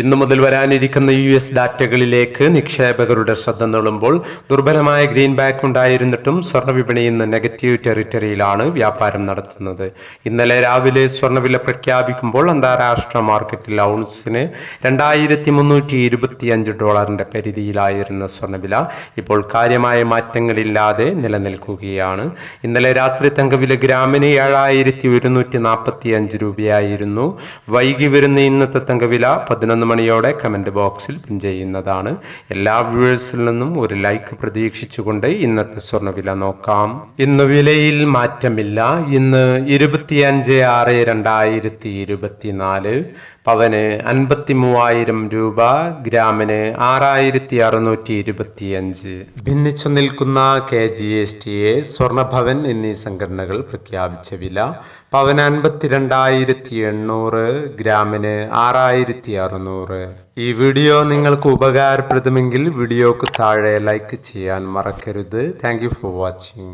ഇന്നു മുതൽ വരാനിരിക്കുന്ന യു എസ് ഡാറ്റകളിലേക്ക് നിക്ഷേപകരുടെ ശ്രദ്ധ നീളുമ്പോൾ ദുർബലമായ ഗ്രീൻ ബാക്ക് ഉണ്ടായിരുന്നിട്ടും സ്വർണ വിപണി ഇന്ന് നെഗറ്റീവ് ടെറിറ്ററിയിലാണ് വ്യാപാരം നടത്തുന്നത്. ഇന്നലെ രാവിലെ സ്വർണവില പ്രഖ്യാപിക്കുമ്പോൾ അന്താരാഷ്ട്ര മാർക്കറ്റിൽ ഔൺസിന് രണ്ടായിരത്തി മുന്നൂറ്റി ഡോളറിന്റെ പരിധിയിലായിരുന്ന സ്വർണവില ഇപ്പോൾ കാര്യമായ മാറ്റങ്ങളില്ലാതെ നിലനിൽക്കുകയാണ്. ഇന്നലെ രാത്രി തങ്കവില ഗ്രാമിന് ഏഴായിരത്തി ഒരുന്നൂറ്റി നാൽപ്പത്തി അഞ്ച് രൂപയായിരുന്നു. വൈകി വരുന്ന ഇന്നത്തെ തങ്കവില പതിനൊന്ന് മണിയോടെ കമന്റ് ബോക്സിൽ പിൻ ചെയ്യുന്നതാണ്. എല്ലാ വ്യൂവേഴ്സിൽ നിന്നും ഒരു ലൈക്ക് പ്രതീക്ഷിച്ചുകൊണ്ട് ഇന്നത്തെ സ്വർണവില നോക്കാം. ഇന്ന് വിലയിൽ മാറ്റമില്ല. ഇന്ന് ഇരുപത്തിയഞ്ച് ആറ് രണ്ടായിരത്തി ഇരുപത്തിനാല്. പവന് അൻപത്തി മൂവായിരം രൂപ ഗ്രാമിന് ആറായിരത്തി അറുന്നൂറ്റി ഇരുപത്തിയഞ്ച് ഭിന്നിച്ചു നിൽക്കുന്ന K G S T A സ്വർണഭവൻ എന്നീ സംഘടനകൾ പ്രഖ്യാപിച്ച വില പവന് അൻപത്തിരണ്ടായിരത്തി എണ്ണൂറ് ഗ്രാമിന് ആറായിരത്തി അറുന്നൂറ് ഈ വീഡിയോ നിങ്ങൾക്ക് ഉപകാരപ്രദമെങ്കിൽ വീഡിയോക്ക് താഴെ ലൈക്ക് ചെയ്യാൻ മറക്കരുത്. Thank for watching.